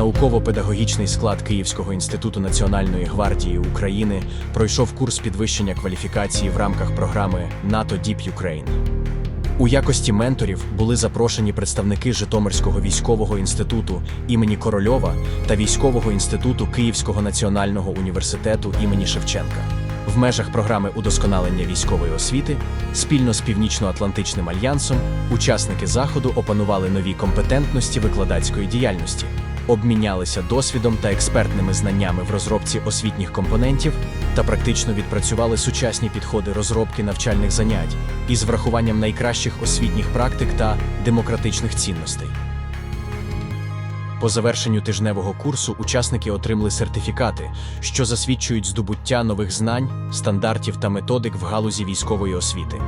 Науково-педагогічний склад Київського інституту Національної гвардії України пройшов курс підвищення кваліфікації в рамках програми НАТО Deep Ukraine. У якості менторів були запрошені представники Житомирського військового інституту імені Корольова та військового інституту Київського національного університету імені Шевченка. В межах програми удосконалення військової освіти спільно з Північно-Атлантичним альянсом учасники заходу опанували нові компетентності викладацької діяльності, обмінялися досвідом та експертними знаннями в розробці освітніх компонентів та практично відпрацювали сучасні підходи розробки навчальних занять із врахуванням найкращих освітніх практик та демократичних цінностей. По завершенню тижневого курсу учасники отримали сертифікати, що засвідчують здобуття нових знань, стандартів та методик в галузі військової освіти.